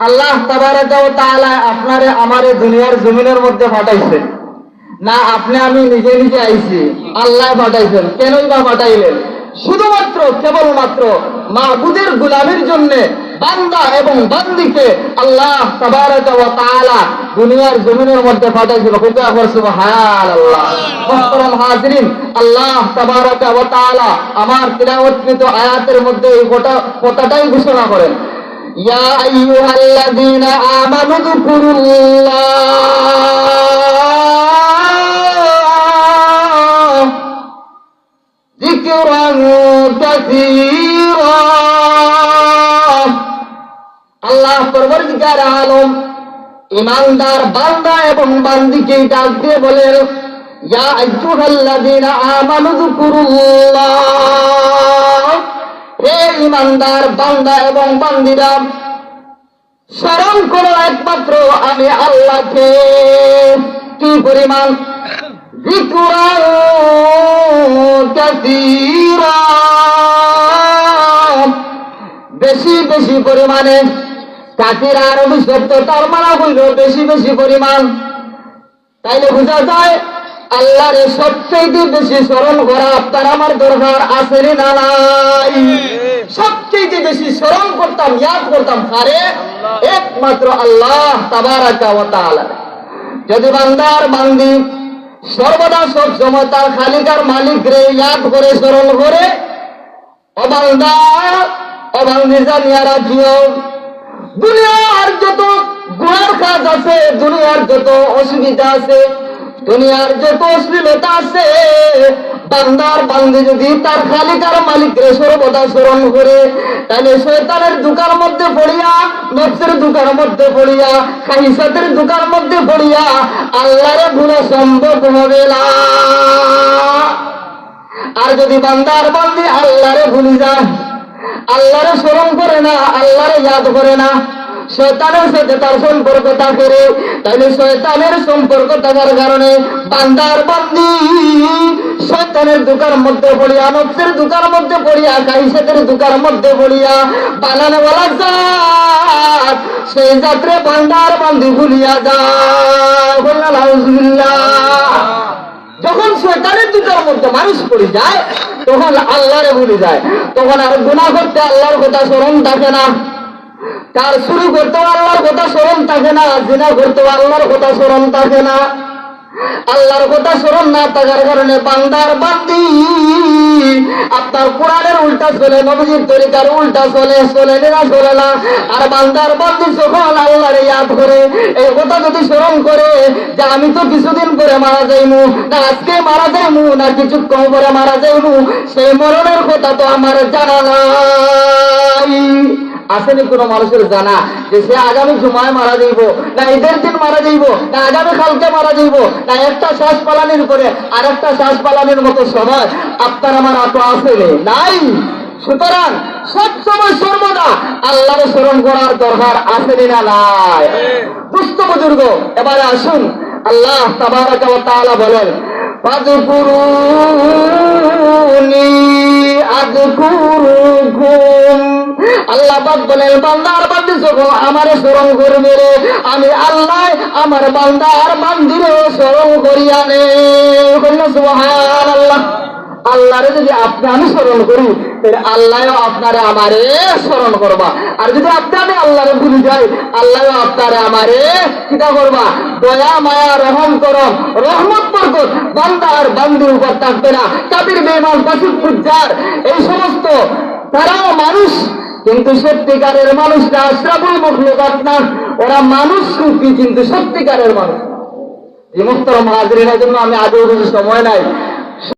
আল্লাহ আপনারে আমারে দুনিয়ার জমিনের মধ্যে পাঠাইছে। না, আপনি, আমি নিজে নিজে আইছি। আল্লাহ পাঠাইছেন। কেনই বা পাঠাইলেন? শুধুমাত্র, কেবলমাত্র মাহবুদের গুলামের জন্য বান্দা এবং বান্দিকে আল্লাহ দুনিয়ার জমিনের মধ্যে পাঠাইছিল। আল্লাহ আমার তিলাওয়াতকৃত আয়াতের মধ্যে এই গোটা কথাটাই ঘোষণা করেন। ইয়া আইয়ুহাল্লাযীনা আমানু যিকুরুল্লাহ যিকরান কাসীরা আল্লাহ পরবর্তীকার আলম ইমানদার বান্দা এবং বান্দিকে ডাক দিয়ে বলেন, ইয়া আইয়ুহাল্লাযীনা আমানু যিকুরুল্লাহ। হে ইমানদার বান্দা এবং বান্দিরাম স্মরণ করো একমাত্র আমি আল্লাহকে। কি পরিমাণ? বেশি বেশি পরিমাণে কাকির আর শব্দ তার মানা বুঝলো বেশি বেশি পরিমাণ। তাইলে বোঝা যায় আল্লাহরে সবচেয়ে বেশি স্মরণ করা আপনার আমার দরকার রে না নাই? সবচেয়ে বেশি স্মরণ করতাম ইয়াদ করতাম কারে একমাত্র আল্লাহ তাবারাকা ওয়া তাআলা। যদি বান্দার বান্দি সর্বদা সব সময় তার খালিকার মালিক রে ইয়াদ করে স্মরণ করে অবান্দা অবান্দি জানিয়া রাখিও দুনিয়ার যত গুণার কাজ আছে দুনিয়ার যত অসুবিধা আছে দুনিয়ার যত অশ্লীলতা আছে, বান্দার বান্দি যদি তার খালিকার মালিকরে সর্বদা স্মরণ করে, তাহলে শয়তানের দুকার মধ্যে পড়িয়া, নফসের দুকার মধ্যে পড়িয়া, খাইসাতের দুকার মধ্যে পড়িয়া, আল্লাহরে গুণা সম্ভব হবে না। আর যদি বান্দার বান্দি আল্লাহরে ভুলি যায়, আল্লাহরে স্মরণ করে না, আল্লাহরে ইয়াদ করে না শয়তানের সাথে তার সম্পর্ক থাকে তাহলে শয়তানের সম্পর্ক থাকার কারণে বান্দার বান্দি শয়তানের দুকার মধ্যে পড়িয়া, নফসের দুকার মধ্যে পড়িয়া, কাহিসেতের দুকার মধ্যে পড়িয়া, বানানো বলা জাত, সেই যাত্রে বান্দার বান্দি ভুলিয়া আউযুবিল্লাহ যখন শয়তানের দুটার মধ্যে মানুষ পড়ে যায়, তখন আল্লাহরে ভুলে যায়। তখন আর গুণা করতে আল্লাহর কথা স্মরণ থাকে না। তার শুরু করতেও আল্লাহর কথা স্মরণ থাকে না, জিনা করতেও আল্লাহর কথা স্মরণ থাকে না। আল্লাহর কথা স্মরণ না থাকার কারণে বান্দার বান্দি। আপনার কোরআনের উল্টা চলে, নবীজির তরিকার উল্টা চলে চলে না চলে না। আর বান্দার বান্দি যখন আল্লাহরে ইয়াদ করে, এই কথা যদি স্মরণ করে যে আমি তো কিছুদিন করে মারা যাইমু, না আজকে মারা যাইমু, না কিছুক্ষণ করে মারা যাইমু, সেই মরণের কথা তো আমার জানা নাই। আসেনি কোনো মানুষের জানা যে সে আগামী জুমায় মারা যাইব, না ঈদের দিন মারা যাইব, না আগামী কালকে মারা যাইব, না একটা শ্বাস পালানির পরে আর একটা শ্বাস পালানির মতো সময় আপনার আমার আতো আসেনি নাই। সুতরাং সব সময় সর্বদা আল্লাহর স্মরণ করার দরকার আসেনি না নাই? দুস্থ বুজুর্গ, এবারে আসুন। আল্লাহ ওয়া তাআলা বলেন আযকুরুকুম আল্লাহ পাক বলেন বান্দার বান্দি যখন আমার স্মরণ করবে রে আমি আল্লাহ আমার বান্দার বান্দিরে স্মরণ করিয়া নে সুবহানাল্লাহ। আল্লাহরে যদি আপনি আমি স্মরণ করি আল্লাহ আপনারে আমারে স্মরণ করবা। আর যদি আপনি আমি আল্লাহরে ভুলে যাই আল্লাহ আপনারে আমারে কিতা করবা? দয়া, মায়া, রহম, করম, রহমত, বরকত বান্দা আর বান্দির উপর থাকবে না। কাবির বেমান বাসুক পুজার এই সমস্ত, তারাও মানুষ কিন্তু সত্যিকারের মানুষটা আশ্রাবুল মখলুকাত না, ওরা মানুষ রূপী কিন্তু সত্যিকারের মানুষ। এই মুক্তরম হাজরিনের জন্য আমি কিছু সময় নাই।